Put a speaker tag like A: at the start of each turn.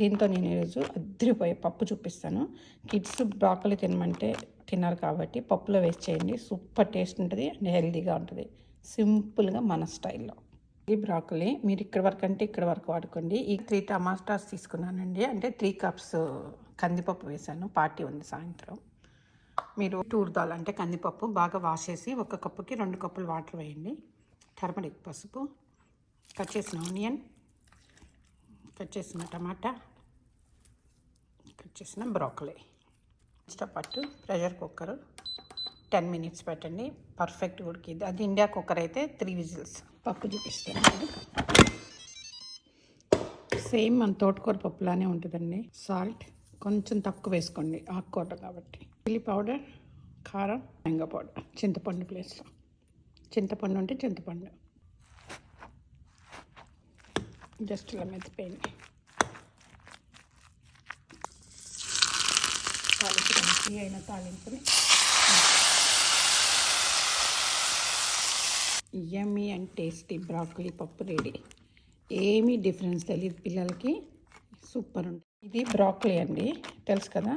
A: దీంతో నేను ఈరోజు అద్దరిపోయే పప్పు చూపిస్తాను. కిడ్స్ బ్రాకలీ తినమంటే తిన్నారు కాబట్టి పప్పులో వేసి చేయండి. సూపర్ టేస్ట్ ఉంటుంది అండ్ హెల్దీగా ఉంటుంది. సింపుల్గా మన స్టైల్లో. ఇది బ్రాకలీ మీరు ఇక్కడ వరకు అంటే ఇక్కడ వరకు వాడుకోండి. ఈ త్రీ టమాటాస్ తీసుకున్నానండి. అంటే త్రీ కప్స్ కందిపప్పు వేసాను పార్టీ ఉంది సాయంత్రం. మీరు టూర్ అంటే కందిపప్పు బాగా వాష్ చేసి ఒక కప్పుకి రెండు కప్పులు వాటర్ వేయండి. టర్మరిక్ పసుపు కట్ చేసిన ఆనియన్ కట్ చేసిన టమాటా కట్ చేసిన బ్రోకలీ. ఇష్టపట్టు ప్రెషర్ కుక్కర్ టెన్ మినిట్స్ పెట్టండి. పర్ఫెక్ట్ ఉడికిద్ది. అది ఇండియా కుక్కర్ అయితే త్రీ విజిల్స్. పప్పు చూపిస్తాను. సేమ్ మన తోటకూర పప్పులానే ఉంటుందండి. సాల్ట్ కొంచెం తక్కువ వేసుకోండి. ఆకుకూర కాబట్టి. చిల్లీ పౌడర్ కారం మెంగ పౌడర్ చింతపండు ప్లేస్లో. చింతపండు ఉంటే చింతపండు. జస్ట్ ఇలా మెత్తిపోయింది తాలింపు అయిన తాలింపుని యమ్మీ అండ్ టేస్టీ బ్రాకలీ పప్పు రెడీ ఏమీ డిఫరెన్స్ తెలియదు పిల్లలకి. సూపర్ ఉంటుంది ఇది బ్రాకలీ అండి. తెలుసు కదా?